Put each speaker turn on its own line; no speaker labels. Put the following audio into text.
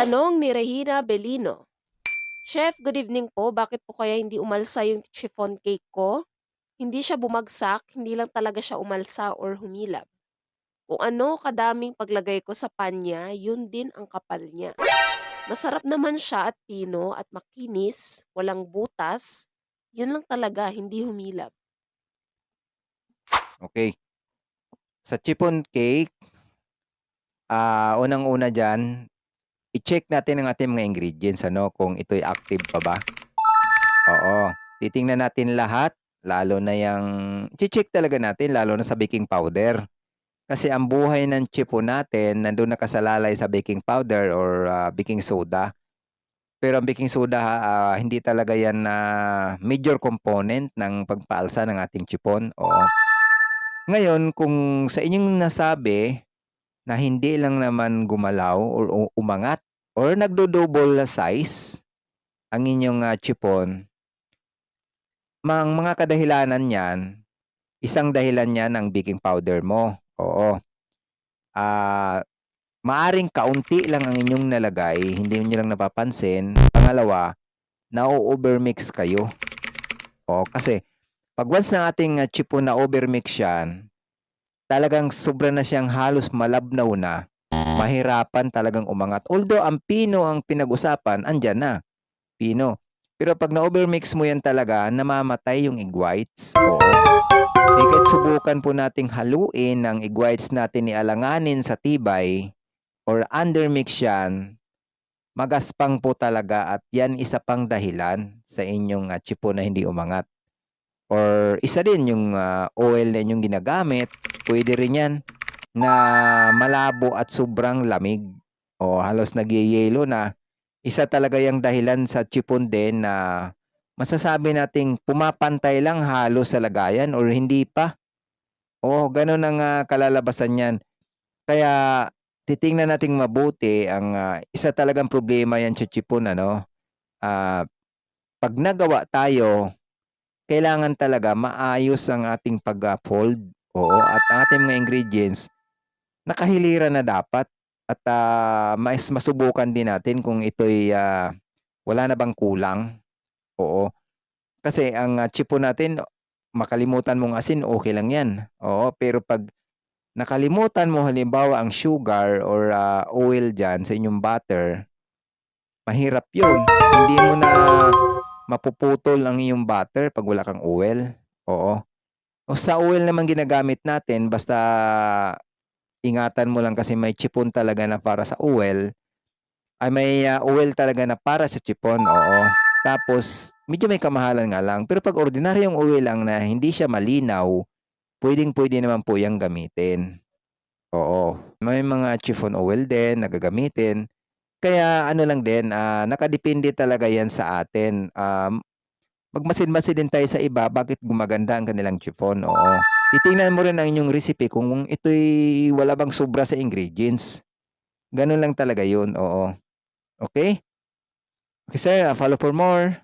Tanong ni Regina Belino. Chef, good evening po. Bakit po kaya hindi umalsa yung chiffon cake ko? Hindi siya bumagsak, hindi lang talaga siya umalsa or humilab. Kung ano kadaming paglagay ko sa panya, yun din ang kapal niya. Masarap naman siya at pino at makinis, walang butas. Yun lang talaga, hindi humilab.
Okay. Sa chiffon cake, ah, unang-una diyan, i-check natin ang ating mga ingredients ano, kung ito'y active pa ba. Oo, titingnan natin lahat, lalo na yang i-check talaga natin lalo na sa baking powder. Kasi ang buhay ng chiffon natin nandun nakasalalay sa baking powder or ah, baking soda. Pero ang baking soda ah, hindi talaga yan na major component ng pagpaalsa ng ating chiffon. Oo. Ngayon, kung sa inyong nasabi na hindi lang naman gumalaw or umangat or nagdo-double size ang inyong ah, chiffon, mang mga kadahilanan niyan, isang dahilan niyan ang baking powder mo. Oo. Ah, maaring kaunti lang ang inyong nalagay, hindi niyo lang napapansin. Pangalawa, na-overmix kayo. O, kasi pag once ng ating ah, chiffon na overmix yan, talagang sobra na siyang halos malabnaw na, mahirapan talagang umangat. Although ang pino ang pinag-usapan, andyan na. Pino. Pero pag na-overmix mo yan talaga, namamatay yung egg whites. Oo. Eh, kahit subukan po nating haluin ang egg whites natin ni alanganin sa tibay or undermix yan, magaspang po talaga at yan isa pang dahilan sa inyong uh, chipo na hindi umangat. Or isa din yung ah, oil na inyong ginagamit, pwede rin yan na malabo at sobrang lamig o halos nagyeyelo na. Isa talaga yung dahilan sa chipon din na masasabi nating pumapantay lang halos sa lagayan or hindi pa. O ganun ang ah, kalalabasan yan. Kaya titingnan nating mabuti ang ah, isa talagang problema yan sa chipon ano. Ah, pag nagawa tayo, kailangan talaga maayos ang ating pag-fold. Oo, at ang ating mga ingredients nakahiliran na dapat at ah, mas masubukan din natin kung ito'y ah, wala na bang kulang. Oo. Kasi ang ah, chipon natin makalimutan mong asin, okay lang 'yan. Oo, pero pag nakalimutan mo halimbawa ang sugar or ah, oil diyan sa inyong butter, mahirap 'yun. Hindi mo na mapuputol ang iyong butter pag wala kang oil. Oo. O sa oil naman ginagamit natin basta ingatan mo lang kasi may chipon talaga na para sa oil. Ay may ah, oil talaga na para sa chipon, oo. Tapos medyo may kamahalan nga lang. Pero pag ordinaryong oil lang na hindi siya malinaw, pwedeng-pwede naman po 'yang gamitin. Oo. May mga chiffon oil din na gagamitin. Kaya ano lang din, ah, nakadepende talaga 'yan sa atin. Um, magmasid-masid din tayo sa iba bakit gumaganda ang kanilang chiffon, oo. Titingnan mo rin ang inyong recipe kung ito'y wala bang sobra sa ingredients. Gano'n lang talaga 'yun, oo. Okay? Okay sir, ah, follow for more.